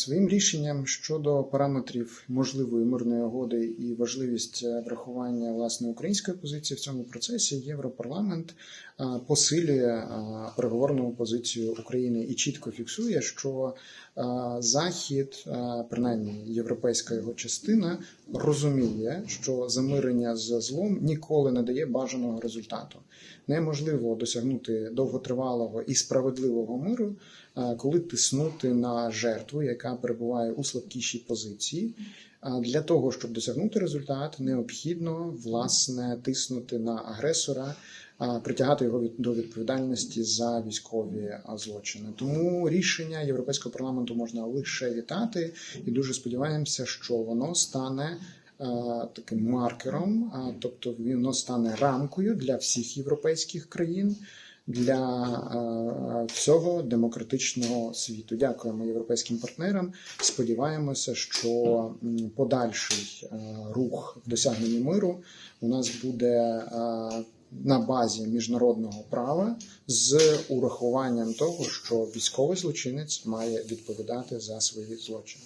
Своїм рішенням щодо параметрів можливої мирної угоди і важливість е, врахування власне української позиції в цьому процесі Європарламент е, посилює е, переговорну позицію України і чітко фіксує, що Захід, принаймні європейська його частина, розуміє, що замирення з злом ніколи не дає бажаного результату. Неможливо досягнути довготривалого і справедливого миру, коли тиснути на жертву, яка перебуває у слабкішій позиції. Для того щоб досягнути результат, необхідно власне тиснути на агресора, притягати його до відповідальності за військові злочини. Тому рішення Європейського парламенту можна лише вітати, і дуже сподіваємося, що воно стане. Таким маркером, тобто воно стане рамкою для всіх європейських країн, для е, всього демократичного світу. Дякуємо європейським партнерам. Сподіваємося, що подальший е, рух в досягненні миру у нас буде е, на базі міжнародного права з урахуванням того, що військовий злочинець має відповідати за свої злочини.